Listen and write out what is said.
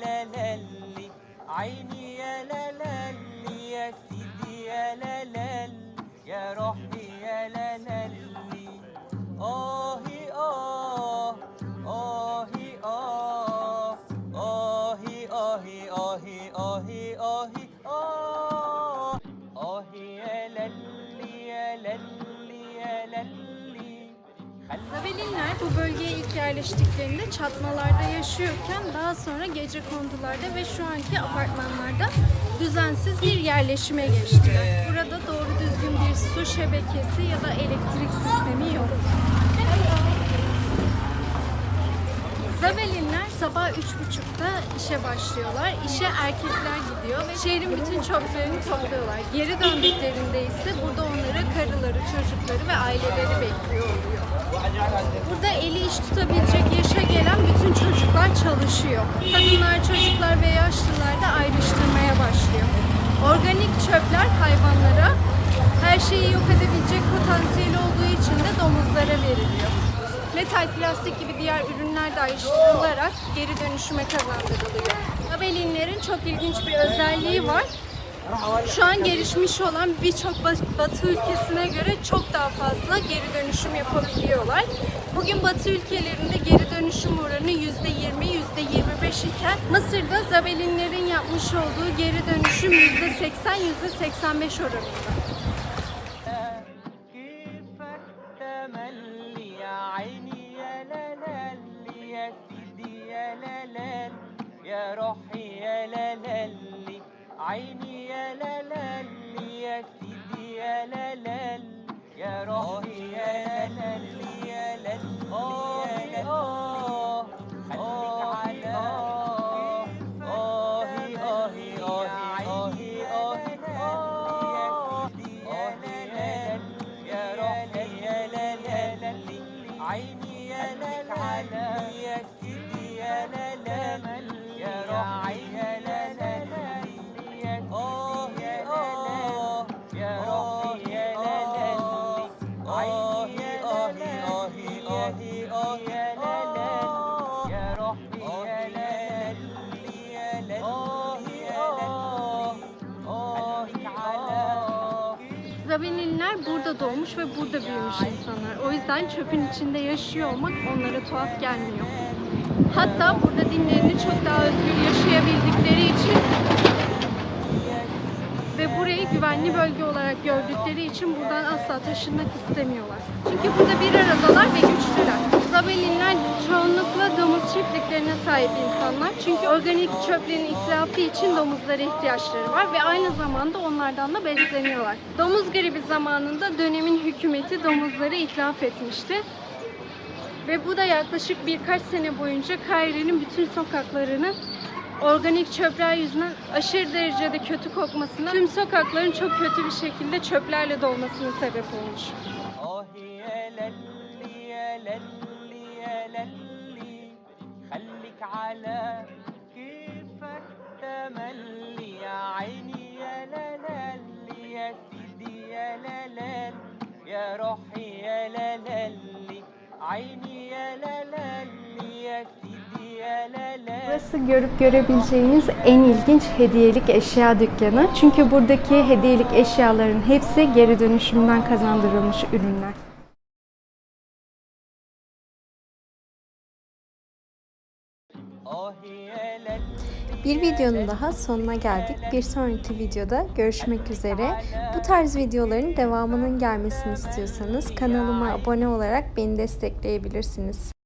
yelelelli Ayni yelelelli Ya sidi yelelelli Ya rahmi yelelelli. Ohi oh Ohi oh Ohi ohi ohi ohi ohi Zavelinler bu bölgeye ilk yerleştiklerinde çatmalarda yaşıyorken daha sonra gece kondularda ve şu anki apartmanlarda düzensiz bir yerleşime geçtiler. Burada doğru düzgün bir su şebekesi ya da elektrik sistemi yok. Zavelinler sabah üç buçukta işe başlıyorlar. İşe erkekler gidiyor ve şehrin bütün çöplerini topluyorlar. Geri döndüklerinde ise burada onları karıları, çocukları ve aileleri bekliyor oluyor. Burada eli iş tutabilecek yaşa gelen bütün çocuklar çalışıyor. Kadınlar, çocuklar ve yaşlılar da ayrıştırmaya başlıyor. Organik çöpler hayvanlara her şeyi yok edebilecek potansiyeli olduğu için de domuzlara veriliyor. Metal, plastik gibi diğer ürünler de ayrıştırılarak geri dönüşüme kazandırılıyor. Abelinlerin çok ilginç bir özelliği var. Şu an gelişmiş olan birçok ba- batı ülkesine göre çok daha fazla geri dönüşüm yapabiliyorlar. Bugün batı ülkelerinde geri dönüşüm oranı %20, %25 iken Mısır'da Zabelinlerin yapmış olduğu geri dönüşüm %80, %85 oranında. كيفك تملي يا عيني آه يا لل يا لل آه آه خليك على آه آه آه آه آه يا لل يا روحي يا لل عيني يا لالي يا سيدي يا لالي Zabelinler burada doğmuş ve burada büyümüş insanlar. O yüzden çöpün içinde yaşıyor olmak onlara tuhaf gelmiyor. Hatta burada dinlerini çok daha özgür yaşayabildikleri için ve burayı güvenli bölge olarak gördükleri için buradan asla taşınmak istemiyorlar. Çünkü burada bir aradalar ve güçlüler. Çiftliklerine sahip insanlar. Çünkü organik çöplerin itlafı için domuzlara ihtiyaçları var ve aynı zamanda onlardan da besleniyorlar. Domuz gribi zamanında dönemin hükümeti domuzları itlaf etmişti. Ve bu da yaklaşık birkaç sene boyunca Kaire'nin bütün sokaklarını organik çöpler yüzünden aşırı derecede kötü kokmasına, tüm sokakların çok kötü bir şekilde çöplerle dolmasına sebep olmuş. خليك على كيفك تملي يا عيني يا لالل يا سيدي يا لالل يا روحي يا لالل عيني يا لالل يا سيدي يا لالل Burası görüp görebileceğiniz en ilginç hediyelik eşya dükkanı. Çünkü buradaki hediyelik eşyaların hepsi geri dönüşümden kazandırılmış ürünler. Bir videonun daha sonuna geldik. Bir sonraki videoda görüşmek üzere. Bu tarz videoların devamının gelmesini istiyorsanız kanalıma abone olarak beni destekleyebilirsiniz.